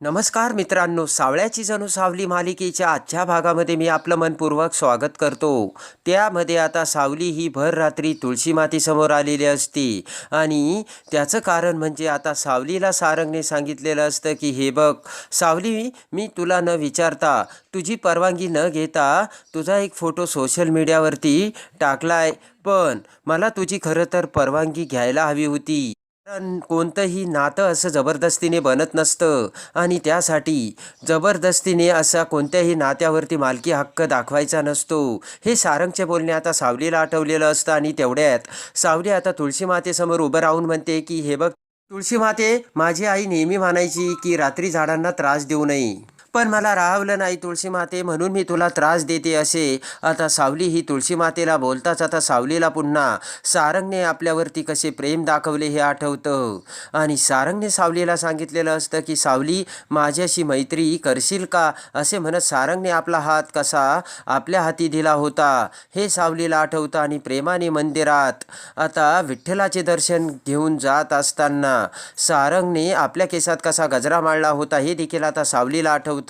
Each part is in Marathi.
नमस्कार मित्रांनो सावळ्याची जणू सावली मालिकेच्या आजच्या भागामध्ये मी आपलं मनपूर्वक स्वागत करतो. त्यामध्ये आता सावली ही भर रात्री तुळशी मातीसमोर आलेली असते आणि त्याचं कारण म्हणजे आता सावलीला सारंगने सांगितलेलं असतं की हे बघ सावली मी तुला न विचारता तुझी परवानगी न घेता तुझा एक फोटो सोशल मीडियावरती टाकलाय पण मला तुझी खरं तर परवानगी घ्यायला हवी होती. कारण कोणतंही नातं असं जबरदस्तीने बनत नसतं. आणि त्यासाठी जबरदस्तीने असा कोणत्याही नात्यावरती मालकी हक्क दाखवायचा नसतो. हे सारंगचे बोलणे आता सावलीला आठवलेलं असतं आणि तेवढ्यात सावली आता तुळशी मातेसमोर उभं राहून म्हणते की हे बघ तुळशी माते माझी आई नेहमी म्हणायची की रात्री झाडांना त्रास देऊ नये. पण मला राहवलं नाही तुळशी माते म्हणून मी तुला त्रास देते असे. आता सावली ही तुळशी मातेला बोलताच आता सावलीला पुन्हा सारंगने आपल्यावरती कसे प्रेम दाखवले हे आठवतं. आणि सारंगने सावलीला सांगितलेलं असतं की सावली माझ्याशी मैत्री करशील का? असे म्हणत सारंगने आपला हात कसा आपल्या हाती दिला होता. हे सावलीला आठवतं आणि प्रेमाने मंदिरात आता विठ्ठलाचे दर्शन घेऊन जात असताना सारंगने आपल्या केसात कसा गजरा माळला होता हे देखील आता सावलीला आठवतं.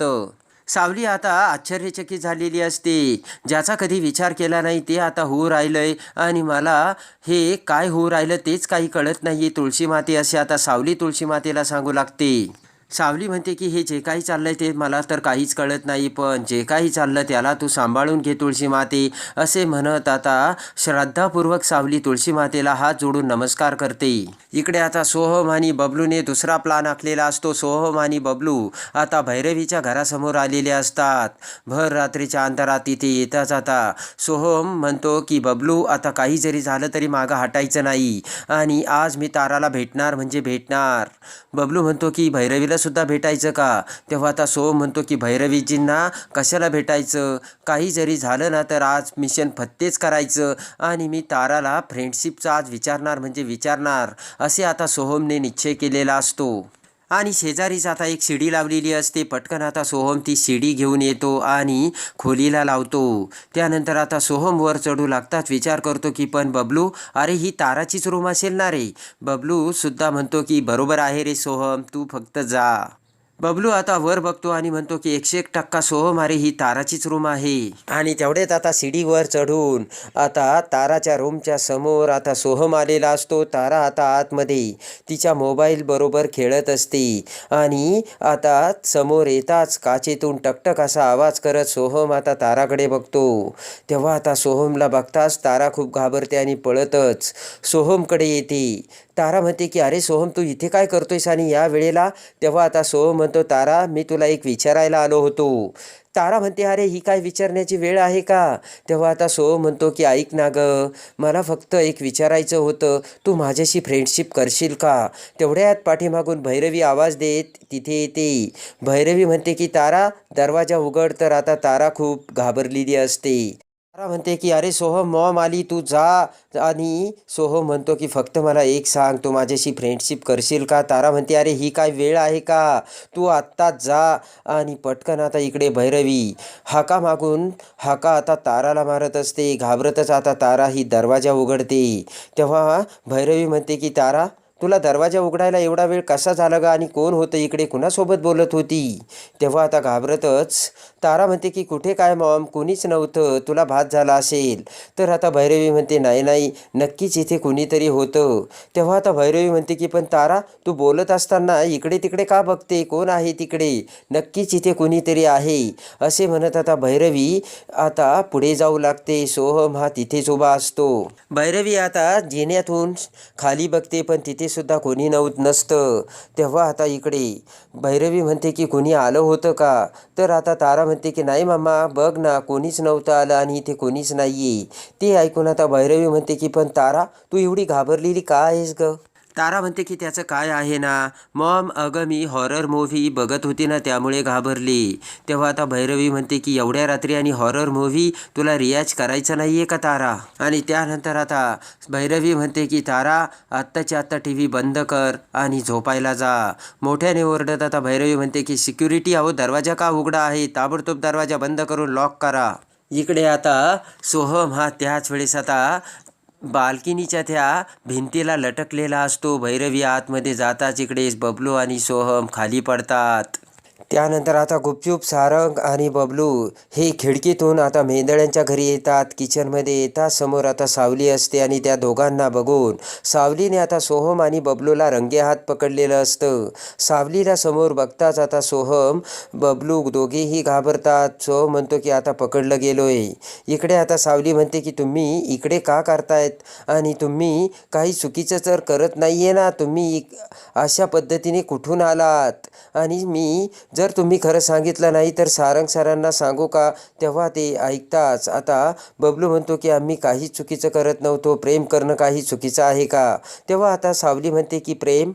सावली आता आश्चर्यचकित झालेली असते. ज्याचा कधी विचार केला नाही ते आता होऊ राहिलंय. आणि मला हे काय होऊ राहिलं तेच काही कळत नाही तुळशी माते असे आता सावली तुळशी मातेला सांगू लागते. सावली म्हणते की हे जे काही चाललंय ते मला तर काहीच कळत नाही पण जे काही चाललं त्याला तू सांभाळून घे तुळशी माते. असे म्हणत आता श्रद्धापूर्वक सावली तुळशी मातेला हात जोडून नमस्कार करते. इकडे आता सोहम आणि बबलूने दुसरा प्लान आखलेला असतो सोहम आणि बबलू. आता भैरवीच्या घरासमोर आलेले असतात. भर रात्रीच्या अंतरात तिथे येताच आता सोहम म्हणतो की बबलू आता काही जरी झालं तरी मागं हटायचं नाही आणि आज मी ताराला भेटणार म्हणजे भेटणार. बबलू म्हणतो की भैरवीला सुद्धा भेटायचं का? तेव्हा आता सोहम म्हणतो की भैरवीजींना कशाला भेटायचं? काही जरी झालं ना तर आज मिशन फत्तेच करायचं. आणि मी ताराला फ्रेंडशिपचा आज विचारणार म्हणजे विचारणार. असे आता सोहमने निश्चय केलेला असतो. आणि शेजारीच आता एक शिडी लावलेली असते. पटकन आता सोहम ती शिडी घेऊन येतो आणि खोलीला लावतो. त्यानंतर आता सोहम वर चढू लागतात विचार करतो की पण बबलू अरे ही ताराचीच रूम असेल ना रे. बबलू सुद्धा म्हणतो की बरोबर आहे रे सोहम तू फक्त जा. बबलू आता वर बघतो आणि म्हणतो की एकशे एक टक्का सोहम ही ताराचीच रूम आहे. आणि तेवढेच आता शिडीवर चढून आता ताराच्या रूमच्या समोर आता सोहम आलेला असतो. तारा आता आतमध्ये तिच्या मोबाईल बरोबर खेळत असते. आणि आता समोर येताच काचेतून टकटक असा आवाज करत सोहम आता ताराकडे बघतो. तेव्हा आता सोहमला बघताच तारा खूप घाबरते आणि पळतच सोहमकडे येते. तारा म्हणते की अरे सोहम तू इथे काय करतोयस आणि या वेळेला? तेव्हा आता सोहम म्हणतो तारा मी तुला एक विचारायला आलो होतो. तारा म्हणते अरे ही काय विचारण्याची वेळ आहे का? तेव्हा आता सो म्हणतो की ऐक ना ग मला फक्त एक विचारायचं होतं तू माझ्याशी फ्रेंडशिप करशील का? तेवढ्यात पाठीमागून भैरवी आवाज देत तिथे येते. भैरवी म्हणते की तारा दरवाजा उघड तर आता तारा खूप घाबरलेली असते. म्हणते की अरे सोहम मॉम आली तू जा. आणि सोहम म्हणतो की फक्त मला एक सांग तू माझ्याशी फ्रेंडशिप करशील का? तारा म्हणते अरे ही काय वेळ आहे का? तू आत्ताच जा. आणि पटकन आता इकडे भैरवी हाका मागून हाका आता ताराला मारत असते घाबरतच आता तारा ही दरवाजा उघडते. तेव्हा भैरवी म्हणते की तारा तुला दरवाजा उघडायला एवढा वेळ कसा झाला गा? आणि कोण होतं इकडे? कुणासोबत बोलत होती? तेव्हा आता घाबरतच तारा म्हणते की कुठे काय मॉम? कोणीच नव्हतं. तुला भात झाला असेल. तर आता भैरवी म्हणते नाही नाही. नक्कीच इथे कुणीतरी होतं. तेव्हा आता भैरवी म्हणते की पण तारा तू बोलत असताना इकडे तिकडे का बघते? कोण आहे तिकडे? नक्कीच इथे कुणीतरी आहे. असे म्हणत आता भैरवी आता पुढे जाऊ लागते. सोहम हा तिथेच उभा असतो. भैरवी आता जिन्यातून खाली बघते पण तिथे सुद्धा कोणी नव्हत नसतं. तेव्हा आता इकडे भैरवी म्हणते की कोणी आलं होतं का? तर आता तारा म्हणते की नाही मामा बघ ना कोणीच नव्हतं आलं आणि इथे कोणीच नाहीये. ते ऐकून आता भैरवी म्हणते की पण तारा तू एवढी घाबरलेली का आहेस ग? तारा म्हणते की त्याचं काय आहे ना? मॉम अगं मी हॉरर मूव्ही बघत होती ना त्यामुळे घाबरली. तेव्हा आता भैरवी म्हणते की एवढ्या रात्री आणि हॉरर मूव्ही तुला रियाज करायचा नाही आहे का तारा? आणि त्यानंतर आता भैरवी म्हणते की तारा आत्ताच्या आत्ता टी व्ही बंद कर आणि झोपायला जा. मोठ्याने ओरडत आता भैरवी म्हणते की सिक्युरिटी अहो दरवाजा का उघडा आहे? ताबडतोब दरवाजा बंद करून लॉक करा. इकडे आता सोहम हा त्याच वेळेस आता बाल्किनीच्या त्या भिंतीला लटकलेला असतो. भैरवी आतमध्ये जाताच इकडे बबलू आणि सोहम खाली पडतात. त्यानंतर आता गुपचूप सारंग आणि बबलू हे खिडकीतून आता मेंदळ्यांच्या घरी येतात. किचनमध्ये येतात समोर आता सावली असते आणि त्या दोघांना बघून सावलीने आता सोहम आणि बबलूला रंगे हात पकडलेलं असतं. सावलीला समोर बघताच आता सोहम बबलू दोघेही घाबरतात. सोहम म्हणतो की आता पकडलं गेलोय. इकडे आता सावली म्हणते की तुम्ही इकडे का करतायत? आणि तुम्ही काही चुकीचं तर करत नाही आहे ना? तुम्ही अशा पद्धतीने कुठून आलात? आणि मी जर तुम्ही खरं सांगितलं नाही तर सारंग सरांना सांगू का? तेव्हा ते ऐकताच. आता बबलू म्हणतो की आम्ही काही चुकीचं करत नव्हतो. प्रेम करणं काही चुकीचं आहे का? तेव्हा आता सावली म्हणते की प्रेम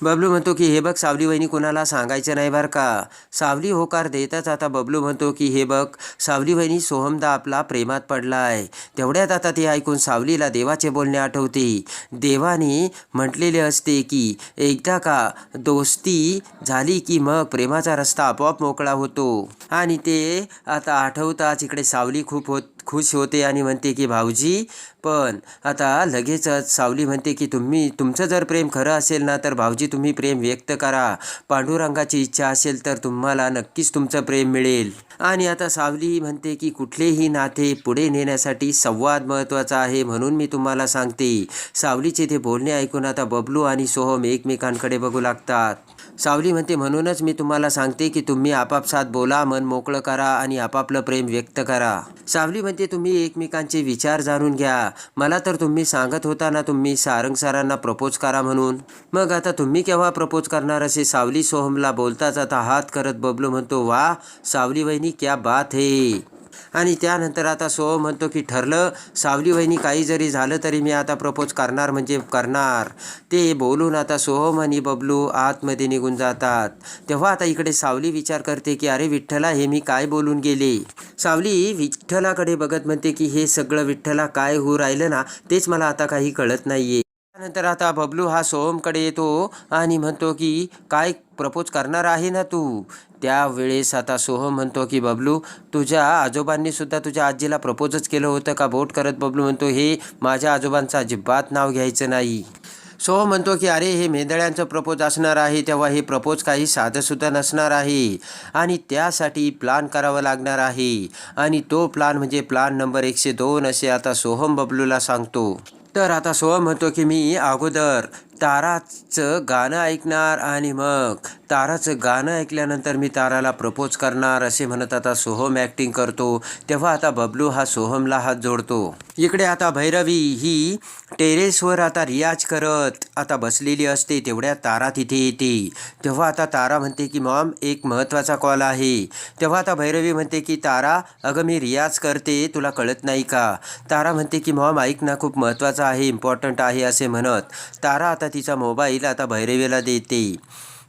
बबलू म्हणतो की हे बघ सावली वहिनी कुणाला सांगायचं नाही बरं का? सावली होकार देतच आता बबलू म्हणतो की हे बघ सावली वहिनी सोहमदा आपला प्रेमात पडला आहे तेवढ्यात आता ते ऐकून सावलीला देवाचे बोलणे आठवते. देवाने म्हटलेले असते की एकदा का दोस्ती झाली की मग प्रेमाचा रस्ता आपोआप मोकळा होतो. आणि ते आता आठवताच इकडे सावली खूप होत खुश होते आणि म्हणते की भाऊजी पण आता लगेचच सावली म्हणते की तुम्ही तुमचं जर प्रेम खरं असेल ना तर भाऊजी तुम्ही प्रेम व्यक्त करा. पांडुरंगाची इच्छा असेल तर तुम्हाला नक्कीच तुमचं प्रेम मिळेल. आणि आता सावली म्हणते की कुठलेही नाते पुढे नेण्यासाठी संवाद महत्त्वाचा आहे म्हणून मी तुम्हाला सांगते. सावलीचे ते बोलणे ऐकून आता बबलू आणि सोहम एकमेकांकडे बघू लागतात. सावली म्हणते म्हणूनच मी तुम्हाला सांगते की तुम्ही आपापसात बोला मन मोकळं करा आणि आपापलं प्रेम व्यक्त करा. सावली म्हणते म्हणजे तुम्ही एकमेकांचे विचार जाणून घ्या. मला तर तुम्ही सांगत होता ना तुम्ही सारंग सरांना प्रपोज करा म्हणून. मग आता तुम्ही केव्हा प्रपोज करणार असे सावली सोहमला बोलताच आता हात करत बबलू म्हणतो वा सावली वहिनी क्या बात है. आणि त्यानंतर आता सोह म्हणतो की ठरलं सावली वहिनी काही जरी झालं तरी मी आता प्रपोज करणार म्हणजे करणार. ते बोलून आता सोहम आणि बबलू आतमध्ये निघून जातात. तेव्हा आता इकडे सावली विचार करते की अरे विठ्ठला हे मी काय बोलून गेले? सावली विठ्ठलाकडे बघत म्हणते की हे सगळं विठ्ठला काय होऊ राहिलं ना तेच मला आता काही कळत नाहीये. त्यानंतर आता बबलू हा सोहमकडे येतो आणि म्हणतो की काय प्रपोज करणार आहे ना तू? त्यावेळेस आता सोहम म्हणतो की बबलू तुझ्या आजोबांनीसुद्धा तुझ्या आजीला प्रपोजच केलं होतं का? बोट करत? बबलू म्हणतो हे माझ्या आजोबांचं अजिबात नाव घ्यायचं नाही. सोहम म्हणतो की अरे हे मेंदळ्यांचं प्रपोज असणार आहे तेव्हा हे प्रपोज काही साधंसुद्धा नसणार आहे. आणि त्यासाठी प्लान करावं लागणार आहे. आणि तो प्लान म्हणजे प्लान नंबर एकशे दोन असे आता सोहम बबलूला सांगतो. तर आता सोहम म्हणतो की मी अगोदर ताराचं गाणं ऐकणार आणि मग ताराचं गाणं ऐकल्यानंतर मी ताराला प्रपोज करणार असे म्हणत आता सोहम ॲक्टिंग करतो. तेव्हा आता बबलू हा सोहमला हात जोडतो. इकडे आता भैरवी ही टेरेसवर आता रियाज करत आता बसलेली असते तेवढ्या तारा तिथे येते. तेव्हा आता तारा म्हणते की मॉम एक महत्त्वाचा कॉल आहे. तेव्हा आता भैरवी म्हणते की तारा अगं मी रियाज करते तुला कळत नाही का? तारा म्हणते की मॉम ऐक ना खूप महत्त्वाचं आहे इम्पॉर्टंट आहे असे म्हणत तारा आता तिचा मोबाईल आता भैरवीला देते.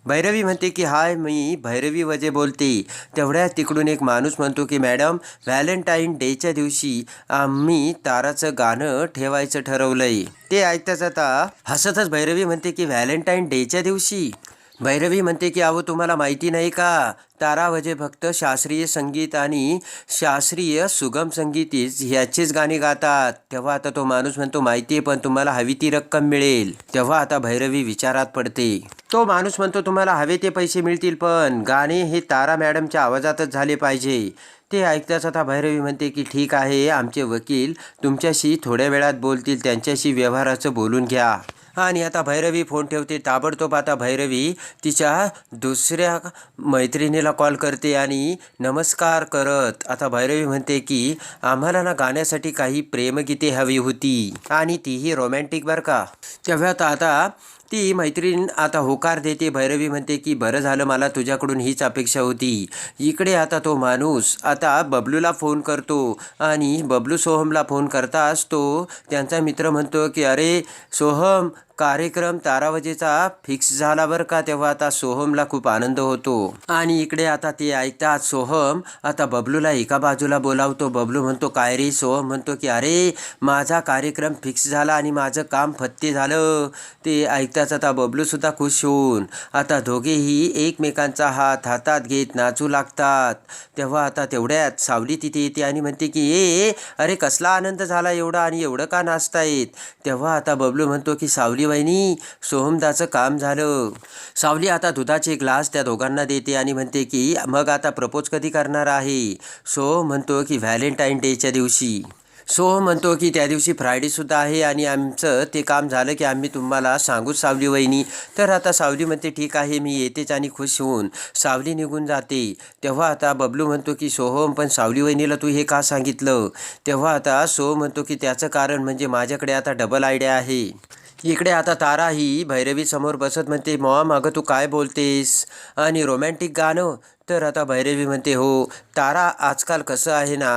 भैरवी म्हणते की हाय मी भैरवी वजे बोलते. तेवढ्या तिकडून एक माणूस म्हणतो की मॅडम व्हॅलेंटाईन डेच्या दिवशी आम्ही ताराचं गाणं ठेवायचं ठरवलंय. ते ऐकताच आता हसतच भैरवी म्हणते की व्हॅलेंटाईन डेच्या दिवशी भैरवी म्हणते की अहो तुम्हाला माहिती नाही का? तारा वजे फक्त शास्त्रीय संगीत आणि शास्त्रीय सुगम संगीत ह्याचेच गाणी गातात. तेव्हा आता तो माणूस म्हणतो माहिती आहे पण तुम्हाला हवी ती रक्कम मिळेल. तेव्हा आता भैरवी विचारात पडते. तो माणूस म्हणतो तुम्हाला हवे ते पैसे मिळतील पण गाणे हे तारा मॅडमच्या आवाजातच झाले पाहिजे. ते ऐकताच आता भैरवी म्हणते की ठीक आहे आमचे वकील तुमच्याशी थोड्या वेळात बोलतील त्यांच्याशी व्यवहाराचं बोलून घ्या. आणि आता भैरवी फोन ठेवते ताबडतोब आता भैरवी तिच्या दुसऱ्या मैत्रिणीला कॉल करते आणि नमस्कार करत आता भैरवी म्हणते की आम्हाला ना गाण्यासाठी काही प्रेमगीते हवी होती आणि तीही रोमॅन्टिक बरं का. तेव्हा आता आता ती मैत्रीण आता होकार देते भैरवी म्हणते की बरं झालं मला तुझ्याकडून हीच अपेक्षा होती. इकडे आता तो माणूस आता बबलूला फोन करतो आणि बबलू सोहमला फोन करताच तो त्यांचा मित्र म्हणतो की अरे सोहम कार्यक्रम तारावजेचा फिक्स झाला बरं का तेव्हा आता सोहमला खूप आनंद होतो. आणि इकडे आता ते ऐकतात सोहम आता बबलूला एका बाजूला बोलावतो. बबलू म्हणतो काय रे सोहम? म्हणतो की अरे माझा कार्यक्रम फिक्स झाला आणि माझं काम फत्ते झालं. ते ऐकताच आता बबलू सुद्धा खुश होऊन आता दोघेही एकमेकांचा हात हातात घेत नाचू लागतात. तेव्हा आता तेवढ्यात सावली तिथे येते आणि म्हणते की ए अरे कसला आनंद झाला एवढा आणि एवढं का नाचतायत? तेव्हा आता बबलू म्हणतो की सावली वहिनी सोहमदाचं काम झालं. सावली आता दुधाचे ग्लास त्या दोघांना देते आणि म्हणते की मग आता प्रपोज कधी करणार आहे? सोहम म्हणतो की व्हॅलेंटाईन डेच्या दिवशी. सोह म्हणतो की त्या दिवशी फ्रायडेसुद्धा आहे आणि आमचं ते काम झालं की आम्ही तुम्हाला सांगूच सावली वहिनी. तर आता सावली म्हणते ठीक आहे मी येतेच आणि खुश होऊन. सावली निघून जाते. तेव्हा आता बबलू म्हणतो की सोहम पण सावली वहिनीला तू हे का सांगितलं? तेव्हा आता सो म्हणतो की त्याचं कारण म्हणजे माझ्याकडे आता डबल आयडिया आहे. इकडे आता तारा ही भैरवी समोर बसत म्हणते मॉम अगं तू काय बोलतेस? आणि रोमॅन्टिक गाणं तर आता भैरवी म्हणते हो तारा आजकाल कसं आहे ना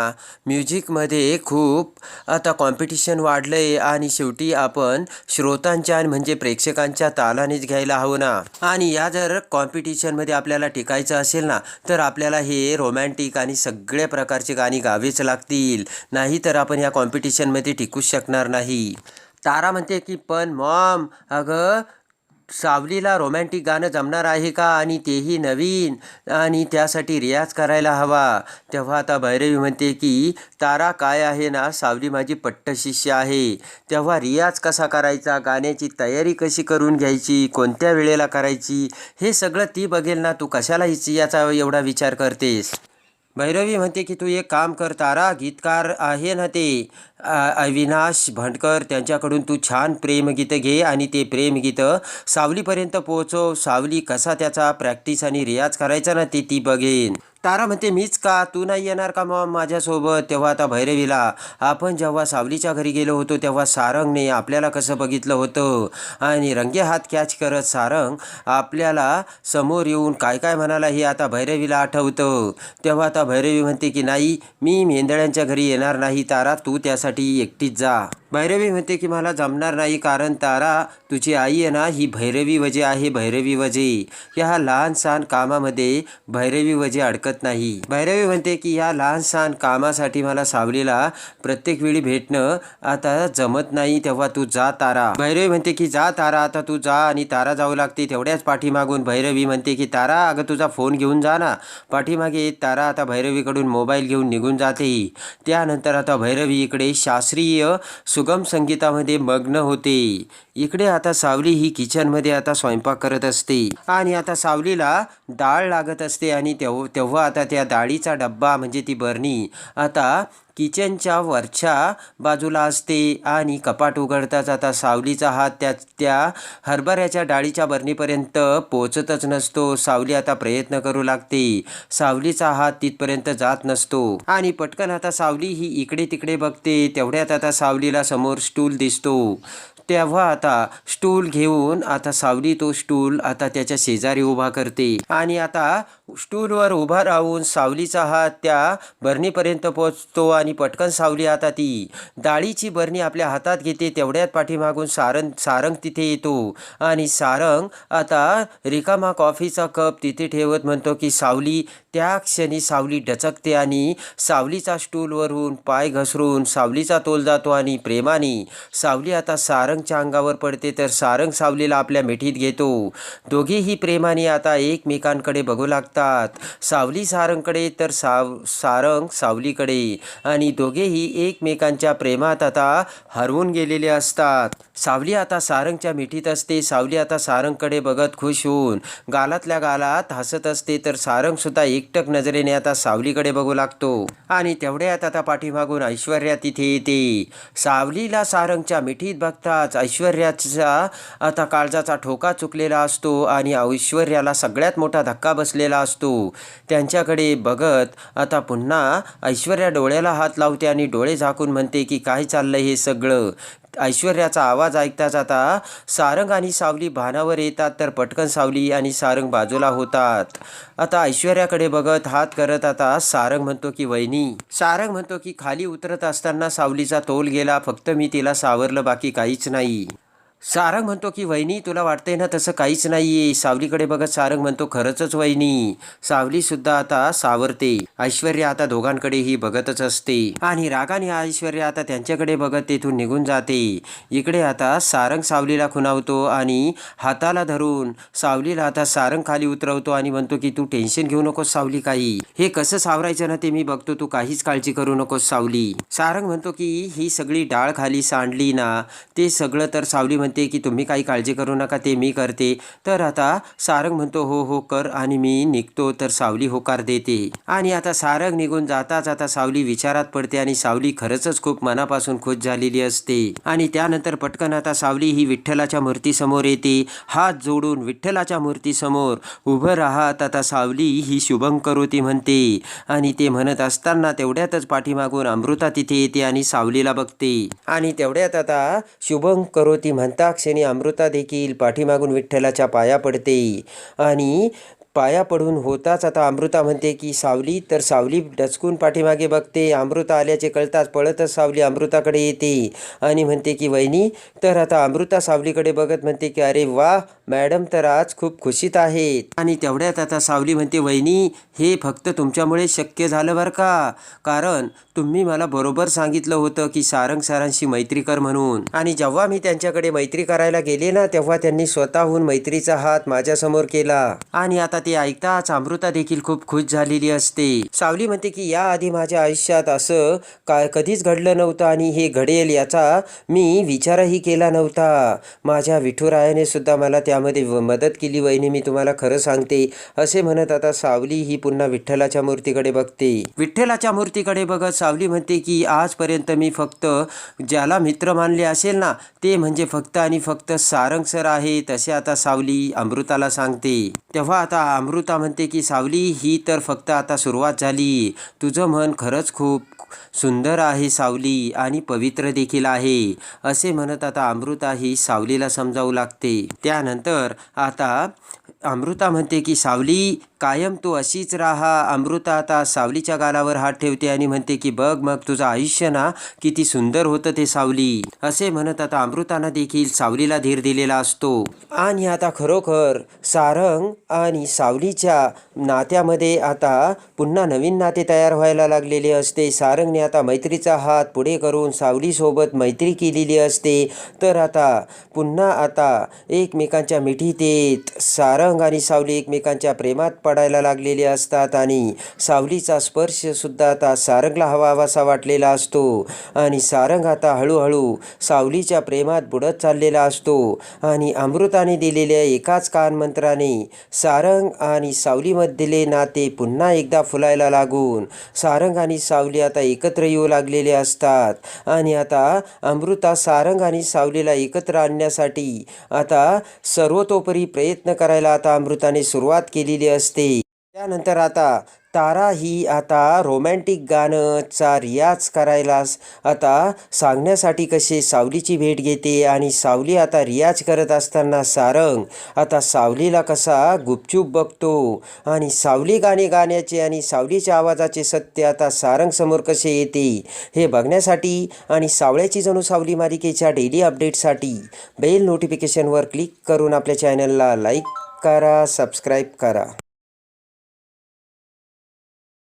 म्युझिकमध्ये खूप आता कॉम्पिटिशन वाढलं आहे आणि शेवटी आपण श्रोतांच्या आणि म्हणजे प्रेक्षकांच्या तालानेच घ्यायला हवं ना. आणि या जर कॉम्पिटिशनमध्ये आपल्याला टिकायचं असेल ना तर आपल्याला हे रोमॅन्टिक आणि सगळ्या प्रकारची गाणी गावीच लागतील. नाही तर आपण या कॉम्पिटिशनमध्ये टिकूच शकणार नाही. तारा म्हणते की पण मॉम अगं सावलीला रोमॅन्टिक गाणं जमणार आहे का? आणि तेही नवीन. आणि त्यासाठी रियाज करायला हवा. तेव्हा आता भैरवी म्हणते की तारा काय आहे ना? सावली माझी पट्ट शिष्य आहे. तेव्हा रियाज कसा करायचा? गाण्याची तयारी कशी करून घ्यायची? कोणत्या वेळेला करायची? हे सगळं ती बघेल ना तू कशाला हिची याचा एवढा विचार करतेस? भैरवी म्हणते की तू एक काम कर तारा गीतकार आहे ना ते. अविनाश भंडकर त्यांच्याकडून तू छान प्रेमगीतं घे आणि ते प्रेमगीतं सावलीपर्यंत पोहोचव. सावली कसा त्याचा प्रॅक्टिस आणि रियाज करायचा ना ते ती बघेन. तारा म्हणते मीच का? तू नाही येणार का मग माझ्यासोबत? तेव्हा आता भैरवीला आपण जेव्हा सावलीच्या घरी गेलो होतो तेव्हा सारंगने आपल्याला कसं बघितलं होतं? आणि रंगे हात कॅच करत सारंग आपल्याला समोर येऊन काय काय म्हणाला हे आता भैरवीला आठवतं. तेव्हा आता भैरवी म्हणते की नाही मी मेंदळ्यांच्या घरी येणार नाही. तारा तू त्यासाठी एकटीच जा. भैरवी म्हणते की मला जमणार नाही कारण तारा तुझी आई आहे ना ही भैरवी वजे आहे भैरवी वजे. ह्या लहान सहान कामामध्ये भैरवी वजे अडकत नाही. भैरवी म्हणते की या लहान सहान कामासाठी मला सावलीला प्रत्येक वेळी भेटणं आता जमत नाही तेव्हा तू जा तारा. भैरवी म्हणते की जा तारा आता तू जा आणि तारा जाऊ लागते. तेवढ्याच पाठीमागून भैरवी म्हणते की तारा अगं तुझा फोन घेऊन जा ना. पाठीमागे येत तारा आता भैरवीकडून मोबाईल घेऊन निघून जाते. त्यानंतर आता भैरवी इकडे शास्त्रीय सुगम संगीतामध्ये मग्न होते. इकडे आता सावली ही किचनमध्ये आता स्वयंपाक करत असते. आणि आता सावलीला डाळ लागत असते आणि तेव्हा आता त्या डाळीचा डब्बा म्हणजे ती बरणी आता किचनच्या वरच्या बाजूला असते आणि कपाट उघडताच आता सावलीचा हात त्या त्या हरभऱ्याच्या डाळीच्या बरणीपर्यंत पोचतच नसतो. सावली आता प्रयत्न करू लागते. सावलीचा हात तिथपर्यंत जात नसतो. आणि पटकन आता सावली ही इकडे तिकडे बघते. तेवढ्यात आता सावलीला समोर स्टूल दिसतो. तेव्हा आता स्टूल घेऊन आता सावली तो स्टूल आता त्याच्या शेजारी उभा करते. आणि आता स्टूलवर उभा राहून सावलीचा हात त्या बरणीपर्यंत पोचतो आणि पटकन सावली आता ती डाळीची बरणी आपल्या हातात घेते तेवढ्यात पाठीमागून सारंग सारंग तिथे येतो. आणि सारंग आता रिकामा कॉफीचा कप तिथे ठेवत म्हणतो की सावली त्या क्षणी सावली डचकते आणि सावलीचा स्टूलवरून पाय घसरून सावलीचा तोल जातो आणि प्रेमाने सावली आता सारंगच्या अंगावर पडते तर सारंग सावलीला आपल्या मिठीत घेतो. दोघेही प्रेमाने आता एकमेकांकडे बघू लागतात. सावली सारंगकडे तर साव सारंग सावलीकडे. आणि दोघेही एकमेकांच्या प्रेमात आता हरवून गेलेले असतात. सावली आता सारंगच्या मिठीत असते. सावली आता सारंगकडे बघत खुश होऊन गालातल्या गालात हसत असते. तर सारंग सुद्धा एकटक नजरेने आता सावलीकडे बघू लागतो. आणि तेवढ्यात आता पाठीमागून ऐश्वर्या तिथे येते. सावलीला सारंगच्या मिठीत बघताच ऐश्वर्याचा आता काळजाचा ठोका चुकलेला असतो. आणि ऐश्वर्याला सगळ्यात मोठा धक्का बसलेला असतो त्यांच्याकडे बघत आता पुन्हा ऐश्वर्या डोळ्याला हात लावते आणि डोळे झाकून म्हणते की काय चाललंय हे सगळं? ऐश्वर्याचा आवाज ऐकताच आता सारंग आणि सावली भानावर येतात तर पटकन सावली आणि सारंग बाजूला होतात. आता ऐश्वर्याकडे बघत हात करत आता सारंग म्हणतो की वहिनी. सारंग म्हणतो की खाली उतरत असताना सावलीचा तोल गेला फक्त मी तिला सावरलं बाकी काहीच नाही. सारंग म्हणतो की वहिनी तुला वाटतंय ना तसं काहीच नाहीये. सावलीकडे बघत सारंग म्हणतो खरंच वहिनी. सावली सुद्धा आता सावरते. ऐश्वर्या आता दोघांकडेही बघतच असते. आणि रागाने ऐश्वर्या आता त्यांच्याकडे बघत तेथून निघून जाते. इकडे आता सारंग सावलीला खुणावतो आणि हाताला धरून सावलीला आता सारंग खाली उतरवतो आणि म्हणतो की तू टेन्शन घेऊ नकोस सावली काही. हे कसं सावरायचं ना ते मी बघतो. तू काहीच काळजी करू नकोस सावली. सारंग म्हणतो की ही सगळी डाळ खाली सांडली ना ते सगळं तर सावली म्हणते की तुम्ही काही काळजी करू नका ते मी करते. तर आता सारंग म्हणतो हो हो कर आणि मी निघतो तर सावली होकार देते. आणि आता सारंग निघून जाताच आता सावली विचारात पडते आणि सावली खरंच खूप मनापासून खुश झालेली असते. आणि त्यानंतर पटकन आता सावली ही विठ्ठलाच्या मूर्तीसमोर येते. हात जोडून विठ्ठलाच्या मूर्तीसमोर उभं राहत आता सावली ही शुभंकर करोती म्हणते. आणि ते म्हणत असताना तेवढ्यातच पाठीमागून अमृता तिथे येते आणि सावलीला बघते. आणि तेवढ्यात आता शुभं करोती म्हणता क्षणी अमृता देखील पाठीमागून विठ्ठलाच्या पाया पडते. आणि पाया पडून होताच. आता अमृता म्हणते की सावली तर सावली डचकून पाठीमागे बघते. अमृता आल्याचे कळताच पळतच सावली अमृताकडे येते. आणि म्हणते की वहिनी तर आता अमृता सावलीकडे बघत म्हणते की अरे वा मॅडम तर आज खूप खुशीत आहेत. आणि तेवढ्यात आता सावली म्हणते वहिनी हे फक्त तुमच्यामुळे शक्य झालं बरं का? कारण तुम्ही मला बरोबर सांगितलं होतं की सारंग सरांशी मैत्री कर म्हणून. आणि जेव्हा मी त्यांच्याकडे मैत्री करायला गेले ना तेव्हा त्यांनी स्वतःहून मैत्रीचा हात माझ्यासमोर केला. आणि आता ते ऐकताच अमृता देखील खूप खुश झालेली असते. सावली म्हणते की याआधी माझ्या आयुष्यात असं काय कधीच घडलं नव्हतं आणि हे घडेल याचा मी विचारही केला नव्हता. माझ्या विठुरायाने सुद्धा मला त्यामध्ये मदत केली. वहिनी मी तुम्हाला खरं सांगते असे म्हणत आता सावली ही पुन्हा विठ्ठलाच्या मूर्तीकडे बघते. विठ्ठलाच्या मूर्तीकडे बघत सावली म्हणते की आजपर्यंत मी फक्त ज्याला मित्र मानले असेल ना ते म्हणजे फक्त आणि फक्त सारंग सर आहे तसे आता सावली अमृताला सांगते. तेव्हा आता अमृता म्हणते की सावली ही तर फक्त आता सुरुवात झाली. तुझं मन खरंच खूप सुंदर आहे सावली आणि पवित्र देखील आहे. असे म्हणत आता अमृता ही सावलीला समजावू लागते. त्यानंतर आता अमृता म्हणते की सावली कायम तू अशीच राहा. अमृता आता सावलीच्या गालावर हात ठेवते आणि म्हणते की बघ मग तुझं आयुष्य ना किती सुंदर होतं ते सावली. असे म्हणत आता अमृतानं देखील सावलीला धीर दिलेला असतो. आणि आता खरोखर सारंग आणि सावलीच्या नात्यामध्ये आता पुन्हा नवीन नाते तयार व्हायला लागलेले असते. सारंगने आता मैत्रीचा हात पुढे करून सावलीसोबत मैत्री केलेली असते. तर आता पुन्हा आता एकमेकांच्या मिठीत येत सारंग आणि सावली एकमेकांच्या प्रेमात पडायला लागलेले असतात आणि सावलीचा स्पर्श सुद्धा आता सारंगला हवा हवासा वाटलेला असतो. आणि सारंग आता हळूहळू सावलीच्या प्रेमात बुडत चाललेला असतो आणि अमृताने दिलेल्या एकाच कान मंत्राने सारंग आणि सावलीमधले नाते पुन्हा एकदा फुलायला लागून सारंग आणि सावली आता एकत्र येऊ लागलेले असतात. आणि आता अमृता सारंग आणि सावलीला एकत्र आणण्यासाठी आता सर्वतोपरी प्रयत्न करायला आता अमृताने सुरुवात केलेली असते. त्यानंतर आता तारा ही आता रोमॅन्टिक गाणंचा रियाज करायला आता सांगण्यासाठी कसे सावलीची भेट घेते आणि सावली आता रियाज करत असताना सारंग आता सावलीला कसा गुपचूप बघतो. आणि सावली गाणे गाण्याचे आणि सावलीच्या आवाजाचे सत्य आता सारंग समोर कसे येते हे बघण्यासाठी आणि सावळ्याची जणू सावली मालिकेच्या डेली अपडेटसाठी बेल नोटिफिकेशनवर क्लिक करून आपल्या चॅनलला लाईक करा सबस्क्राईब करा.